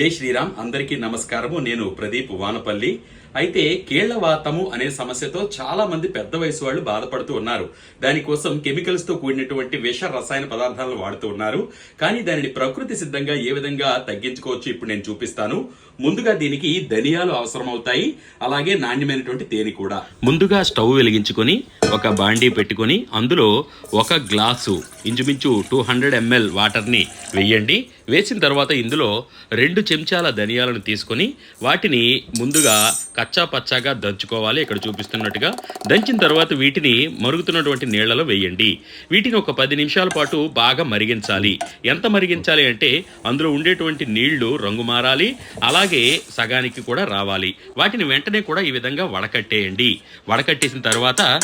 జై శ్రీరామ్ అందరికీ నమస్కారము. నేను ప్రదీప్ వానపల్లి. అయితే కీళ్ళవాతము అనే సమస్యతో చాలా మంది పెద్ద వయసు వాళ్ళు బాధపడుతూ ఉన్నారు. దానికోసం కెమికల్స్తో కూడినటువంటి విష రసాయన పదార్థాలను వాడుతూ ఉన్నారు. కానీ దానిని ప్రకృతి సిద్ధంగా ఏ విధంగా తగ్గించుకోవచ్చు ఇప్పుడు నేను చూపిస్తాను. ముందుగా దీనికి ధనియాలు అవసరమవుతాయి. అలాగే నాణ్యమైనటువంటి తేనె కూడా. ముందుగా స్టవ్ వెలిగించుకొని ఒక బాండీ పెట్టుకొని అందులో ఒక గ్లాసు ఇంచుమించు టూ హండ్రెడ్ ఎంఎల్ వాటర్ని వేయండి. వేసిన తర్వాత ఇందులో రెండు చెంచాల ధనియాలను తీసుకొని వాటిని ముందుగా కచ్చా పచ్చాగా దంచుకోవాలి. ఇక్కడ చూపిస్తున్నట్టుగా దంచిన తర్వాత వీటిని మరుగుతున్నటువంటి నీళ్ళలో వేయండి. వీటిని ఒక పది నిమిషాల పాటు బాగా మరిగించాలి. ఎంత మరిగించాలి అంటే అందులో ఉండేటువంటి నీళ్ళు రంగు మారాలి. అలాగే సగానికి కూడా రావాలి. వాటిని వెంటనే కూడా ఈ విధంగా వడకట్టేయండి. వడకట్టేసిన తర్వాత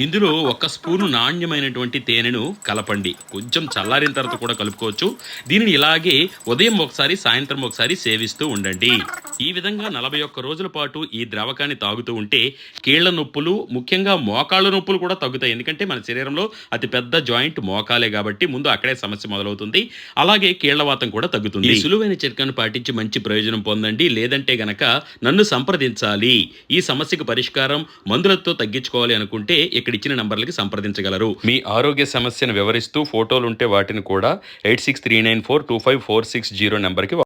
ఇందులో ఒక స్పూను నాణ్యమైనటువంటి తేనెను కలపండి. కొంచెం చల్లారిన తర్వాత కూడా కలుపుకోవచ్చు. దీనిని ఇలాగే ఉదయం ఒకసారి సాయంత్రం ఒకసారి సేవిస్తూ ఉండండి. ఈ విధంగా నలభై ఒక్క రోజుల పాటు ఈ ద్రవకాన్ని తాగుతూ ఉంటే కీళ్ళ నొప్పులు ముఖ్యంగా మోకాళ్ళ నొప్పులు కూడా తగ్గుతాయి. ఎందుకంటే మన శరీరంలో అతి పెద్ద జాయింట్ మోకాలే కాబట్టి ముందు అక్కడే సమస్య మొదలవుతుంది. అలాగే కీళ్ళవాతం కూడా తగ్గుతుంది. ఈ సులువైన చిట్కాను పాటించి మంచి ప్రయోజనం పొందండి. లేదంటే గనక నన్ను సంప్రదించాలి. ఈ సమస్యకు పరిష్కారం మందులతో తగ్గించుకోవాలి అనుకుంటే ఇక్కడ ఇచ్చిన నంబర్లకి సంప్రదించగలరు. మీ ఆరోగ్య సమస్యను వివరిస్తూ ఫోటోలు ఉంటే వాటిని కూడా eight six three nine four two five four six zero నెంబర్కి